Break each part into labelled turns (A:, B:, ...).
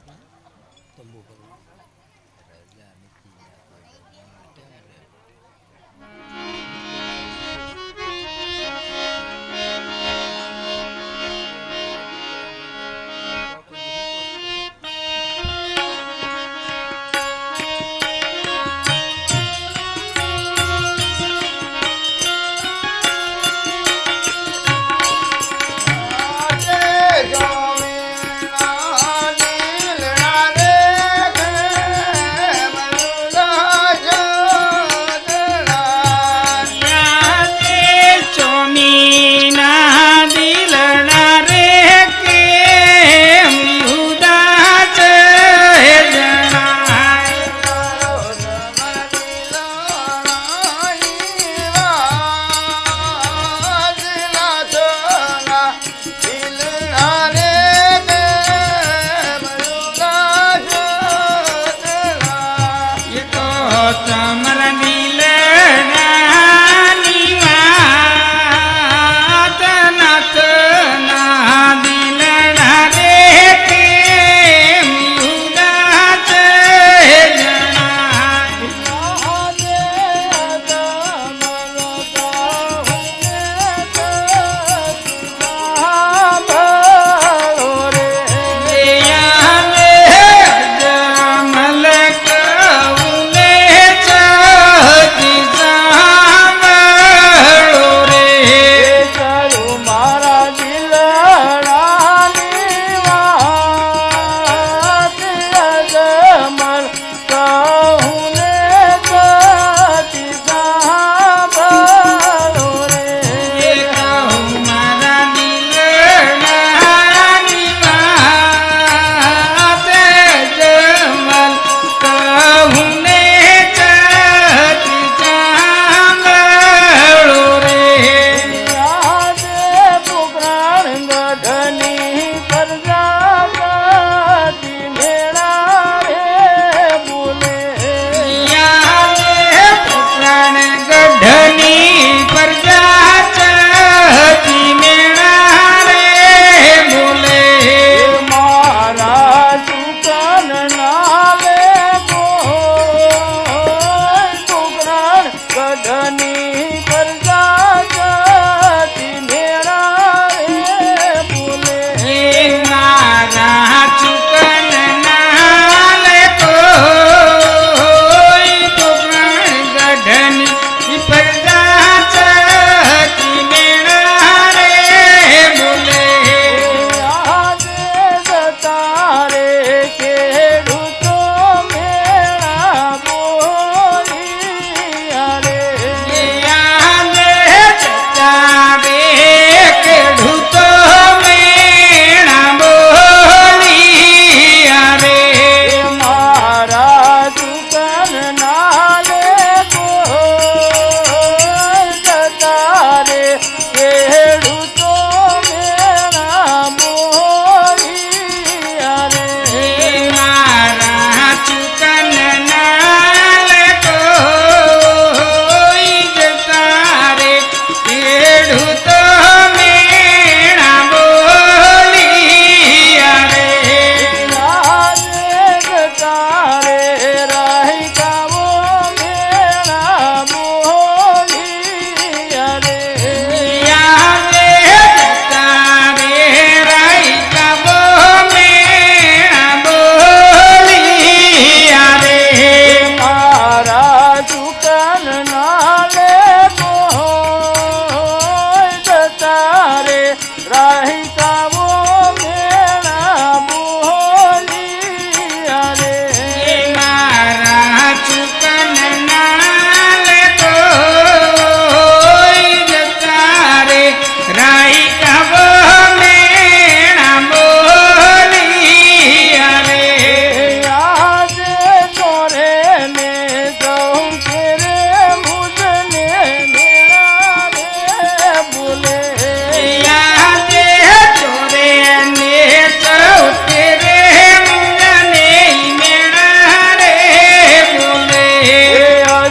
A: શું નહીં તંબુ કરવું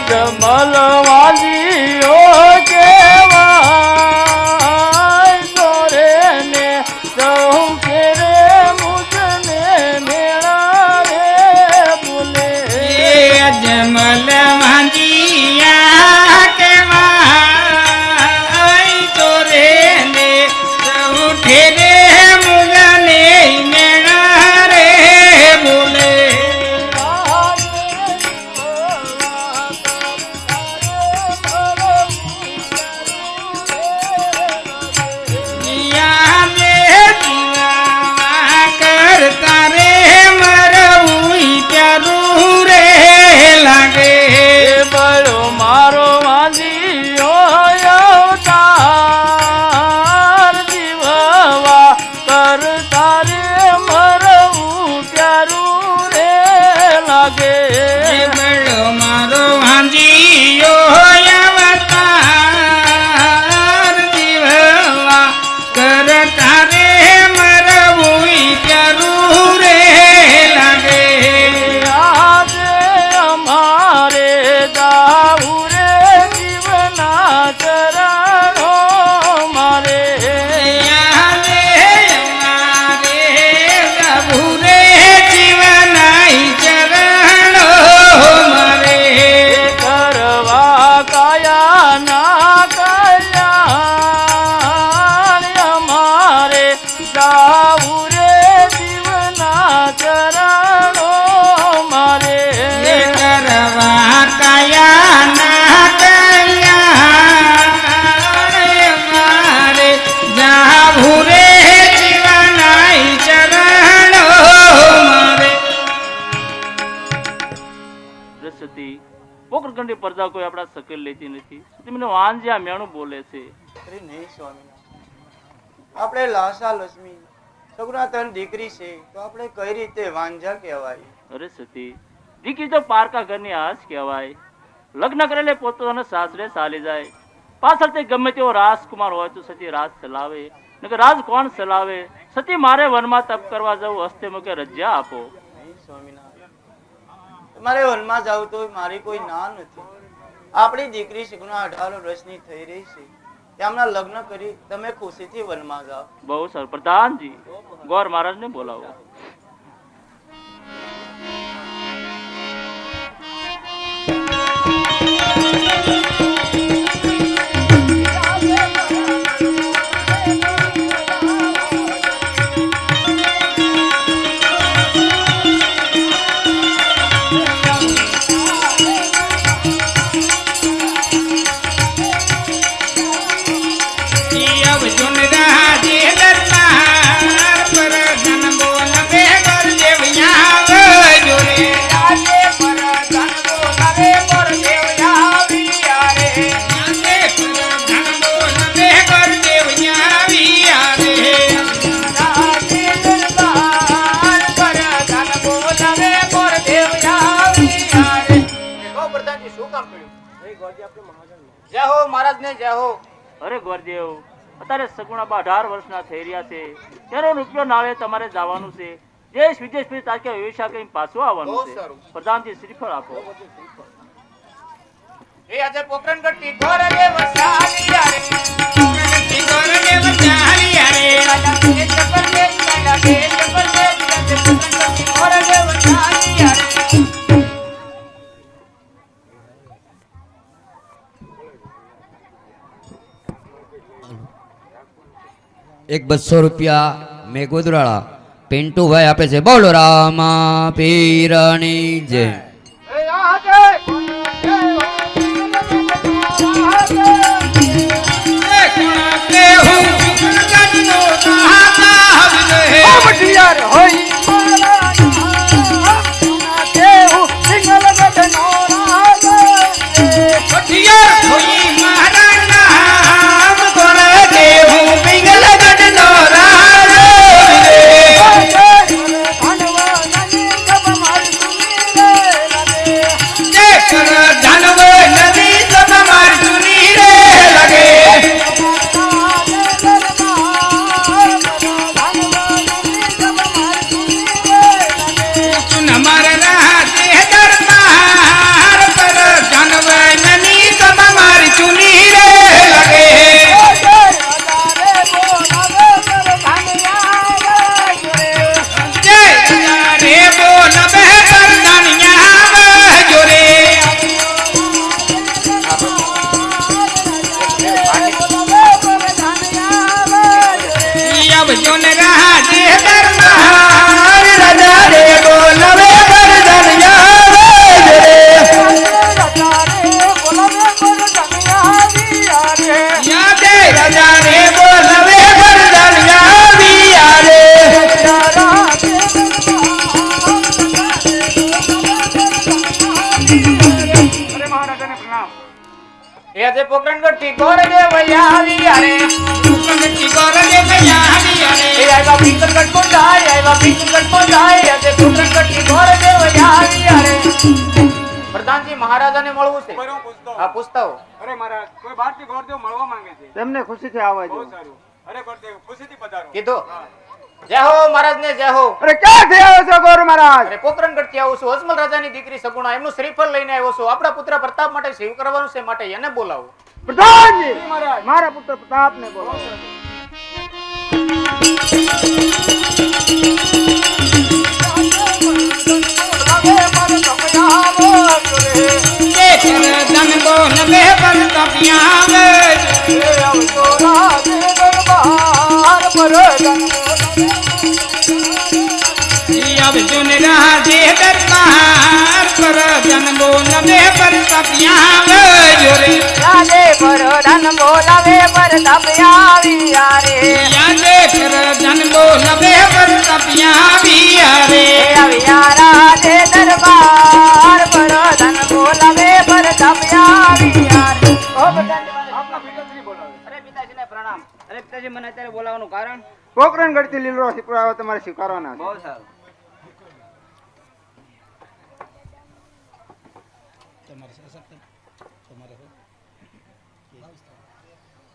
A: the mala પડદા કોઈ આપણા સકેલ લેતી નથી. તે મને મેણું બોલે છે?
B: અરે નહીં સ્વામિનારાયણ આપણે લાસા લક્ષ્મી સગુણાતન દીકરી છે તો આપણે કઈ રીતે વાંઝા કહેવાય?
A: અરે સતી દીકરી તો પારકા ઘરની આશ કહેવાય. લગ્ન કરેલે પોતાના સાસરે ચાલી જાય. પાછળ તે ગમે તેવો રાજકુમાર હોય તો સતી રાજ ચલાવે. નકર રાજ કોણ ચલાવે? સતી મારે વનમાં તપ કરવા જવું હસ્તે મુકે રજા આપો.
B: નહીં તમારે વનમાં જાવ તો મારી કોઈ ના નથી. આપણી દીકરી સગુણા અઢાર વર્ષની થઈ રહી છે. તેમના લગ્ન કરી તમે ખુશીથી વનમાં જાઓ.
A: બહુ સર પ્રધાનજી ગોર મહારાજને બોલાવો.
C: અર્જુન
A: અત્યારે સગુણાબા અઢાર વર્ષના થઈ રહ્યા છે. તેનો રૂપિયો નાળે તમારે જવાનું છે. દેશ વિદેશ ફરી તારીખે વ્યવસાય કઈ પાછું આવવાનું છે. પ્રધાનજી શ્રીફળ આપો.
B: એ આજે પોકરણગઢ ટીકોર રે વસાલિયા રે
C: ટીકોર દેવ ચાલિયા રે
B: રાજા ચપર રે રાજા કે ચપર રે પોકરણગઢ ટીકોર રે વસાલિયા રે
D: એક બસો રૂપિયા મેઘોદરાળા પિન્ટુભાઈ આપે છે બોલો રામા પીરની જય
C: કે
E: એ આજે પોકરણગઢથી ગોરદેવ આવ્યા રે
C: કમટી ગોર દે ગયા આવ્યા
E: એ
C: રે
E: આવ્યા પિંગલગઢ પહોંચાય આવ્યા પિંગલગઢ પહોંચાય આજે પોકરણગઢથી ગોરદેવ આવ્યા રે પ્રધાનજી મહારાજાને મળવું છે?
F: બરોબર પૂછતો?
E: હા પૂછતા.
F: અરે મહારાજ કોઈ બહારથી ગોરદેવ મળવા માંગે છે?
C: તેમને ખુશીથી આવવા
F: બહુ સારું. અરે ગોરદેવ ખુશીથી પધારો.
E: કીધું? જય હો મહારાજ ને જય હો.
C: અરે ક્યાંથી આવો છો ગોર મહારાજ?
E: અરે પોકરણગઢથી આવું છું અજમલ રાજાની દીકરી સગુણા એમનું શ્રીફળ લઈને આવ્યો છું. આપણા પુત્ર પ્રતાપ માટે સેવ કરવાનું છે માટે એને બોલાવો.
C: પ્રધાનજી!
F: મહારાજ.
C: મારા પુત્ર પ્રતાપને બોલો ધન બોલ તપિયા રાજે દરબાર પર ધન બોલ પર બલ તપિયા રે
E: રાજે પર ધન બોલાવે પર તપયાવી રે
C: યાદે પર ધન બોલ પર બલ તપિયા રે
E: આવ્યા રાજે દરબાર પર ધન બોલાવે પર તપયાવી રે ઓ બધાને
F: આપના પિતાશ્રી બોલાવે.
E: અરે પિતાજીને પ્રણામ. અરે પિતાજી મને અત્યારે બોલાવવાનું કારણ?
C: પોકરણ ગઢથી લીલો શીપડાવો તમારે સ્વીકારવાના
E: બહુ સારું.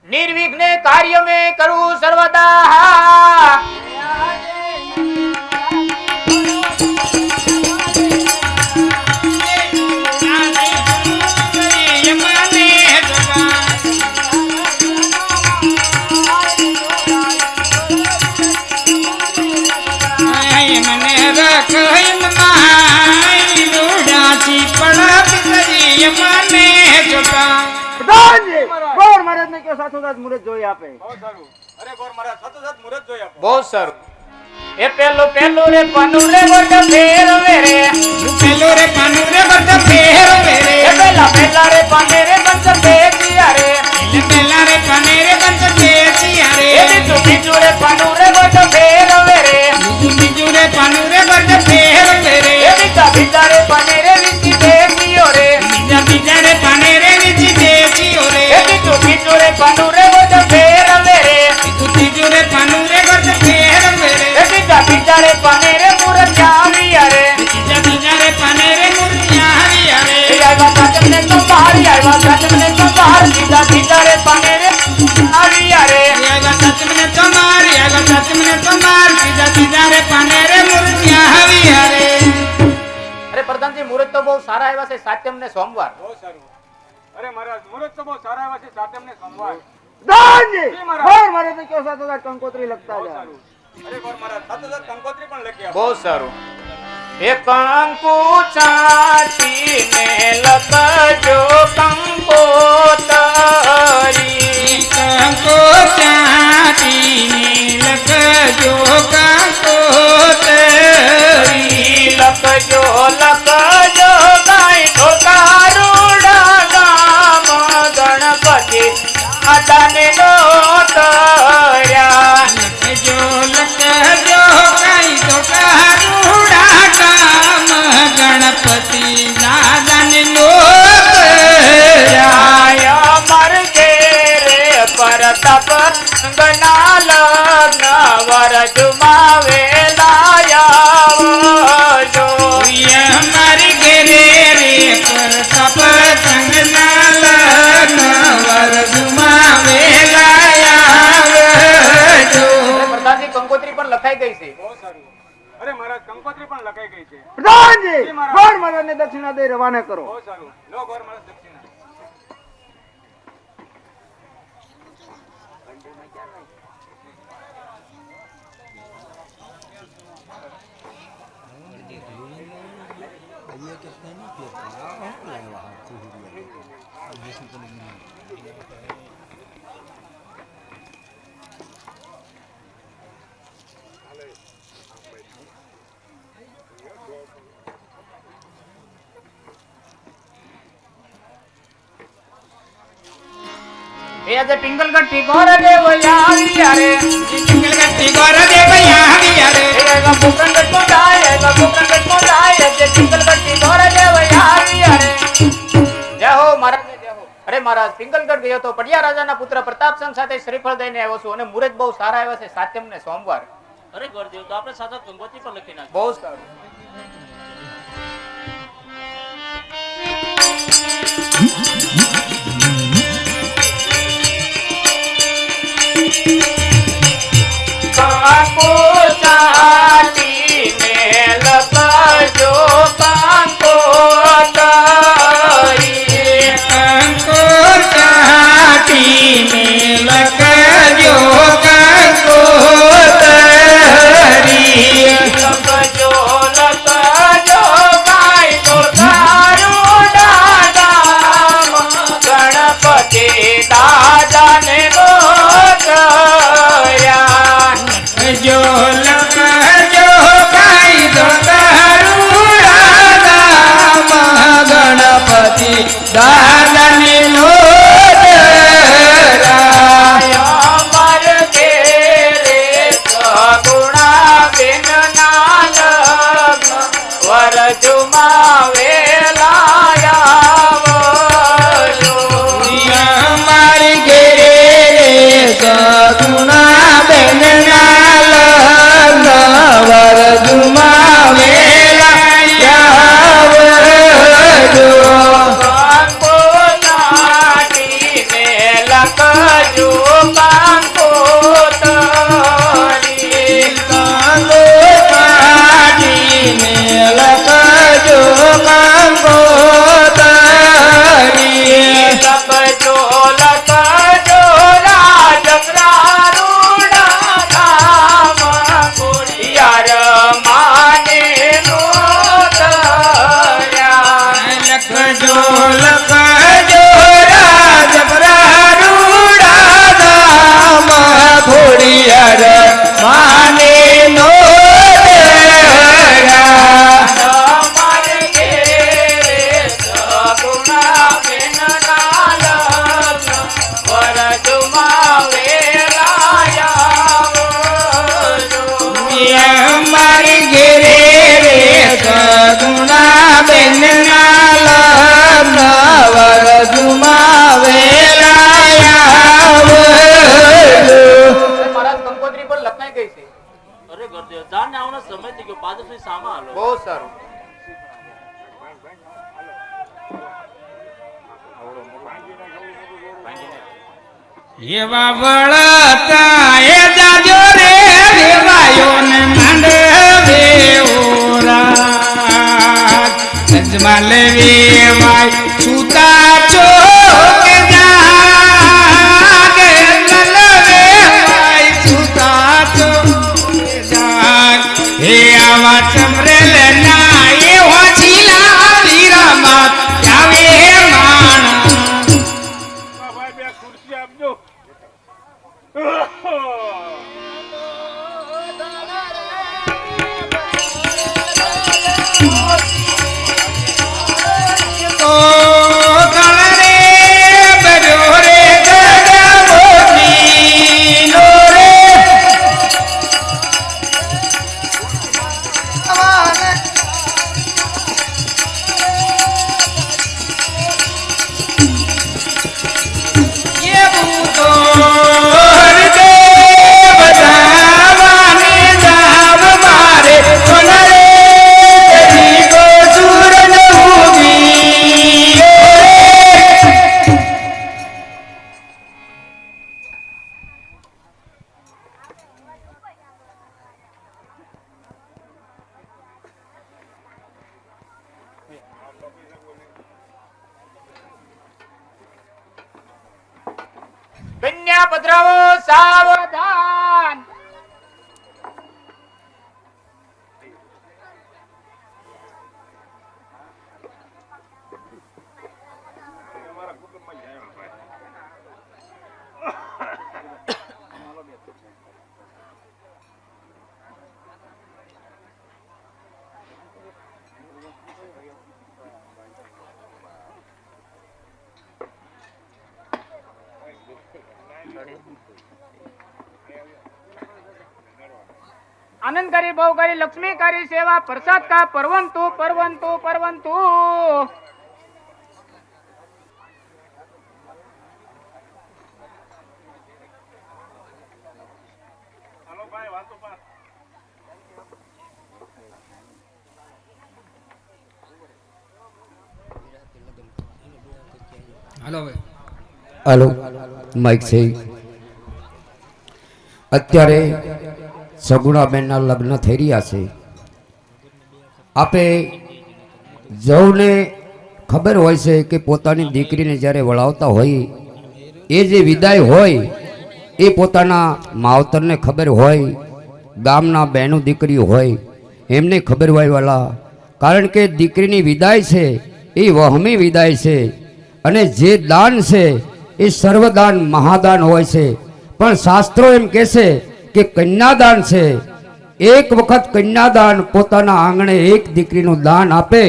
E: નિર્વિઘ્ને કાર્ય મેં કરું સર્વદા
C: મુહૂર્ત જોઈ આપે.
F: બહુ સારું. અરે ગોર મહારાજ સતત મુહૂર્ત જોઈ આપો.
E: બહુ સારું. એ પેલું પેલું રે પનું રે વર્ગ ફેરવે રે.
C: પેલો રે પાનુ રે બટ ફેરવે રે.
E: એ પેલા પેલા રે પાને રે બંધ ફેરવ્યા રે.
C: પેલા રે પાને રે બટ ફેરચિયા રે.
E: એ બીજું બીજું રે પનું સારા આવ્યા છે સાતમ ને સોમવાર.
F: બહુ સારું. અરે મહારાજ મુહૂર્ત તો બહુ સારા છે સાતમ ને સોમવાર.
C: કંકોત્રી લખતા
F: બહુ સારું.
E: એ કંકુ ચાટી ને લખજો કંકોતરી.
C: કંકો ચાટીની લખજો કંકોત્રી. દક્ષિણા દઈ રવાના કરો.
F: બહુ સારું. લો ગોર મહારાજ
C: આજે ટિંગલ ગટ્ટી ગોર દેવયા આવ્યા રે ટિંગલ ગટ્ટી ગોર દેવયા આવ્યા રે એ ગમ ગટ્ટો ડાય ગમ ગટ્ટો ડાય જે ટિંગલ ગટ્ટી ગોર દેવયા અરે મહારાજ પિંગલગઢ ગયો તો પડિયા રાજાના પુત્ર પ્રતાપચંદ સાથે શ્રીફળ દઈને આવ્યો છું અને મુરત બહુ સારા આવ્યા છે સાતમ ને સોમવાર.
B: અરે ગોરદેવ તો આપણે સાથે ગંગોત્રી પણ લખી નાખ
C: બહુ સારું. দান એવા વળતા એ જાજો રે રેવાયો ને માંડે વેઓરા સજમાં લેવી સુતા કરી લક્ષ્મી કરી સેવા પ્રસાદ કા પરવંતુ પરવંતુ પરવંતુ.
A: હાલો
D: માઇક છે. અત્યારે સગુણાબેનના લગ્ન થઈ રહ્યા છે. આપે જવને ખબર હોય છે કે પોતાની દીકરીને જ્યારે વળાવતા હોય, એ જે વિદાય હોય, એ પોતાના માવતરને ખબર હોય, ગામના બહેનો દીકરી હોય, એમને ખબર હોય વાલા. કારણ કે દીકરીની વિદાય છે, એ વહમી વિદાય છે, અને જે દાન છે, એ સર્વદાન મહાદાન હોય છે. પણ શાસ્ત્રો એમ કહેશે કે કન્યાદાન છે. એક વખત કન્યાદાન પોતાના આંગણે એક દીકરીનું દાન આપે,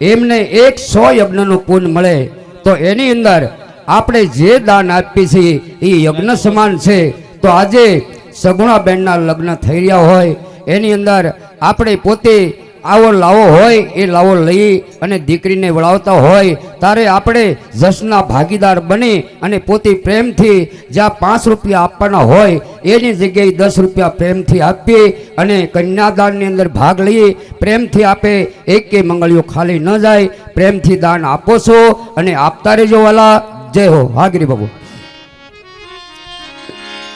D: એમને એક સો યજ્ઞનું પુન મળે. તો એની અંદર આપણે જે દાન આપીએ છીએ એ યજ્ઞ સમાન છે. તો આજે સગુણાબેનના લગ્ન થઈ રહ્યા હોય. એની અંદર આપણે પોતે આવો લાવો હોય, એ લાવો લઈ અને દીકરીને વળાવતા હોય ત્યારે આપણે જશના ભાગીદાર બની અને પોતે પ્રેમથી જ્યાં પાંચ રૂપિયા આપવાના હોય, એની જગ્યાએ દસ રૂપિયા પ્રેમથી આપીએ અને કન્યાદાનની અંદર ભાગ લઈએ. પ્રેમથી આપે, એક કે મંગળીઓ ખાલી ન જાય. પ્રેમથી દાન આપો છો અને આપતા રહેજો વાલા. જય હો હાગરી બાબુ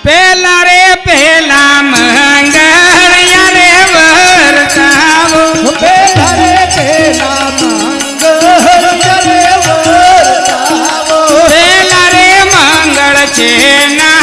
C: પહેલા રે પહેલા મંગળ છે ના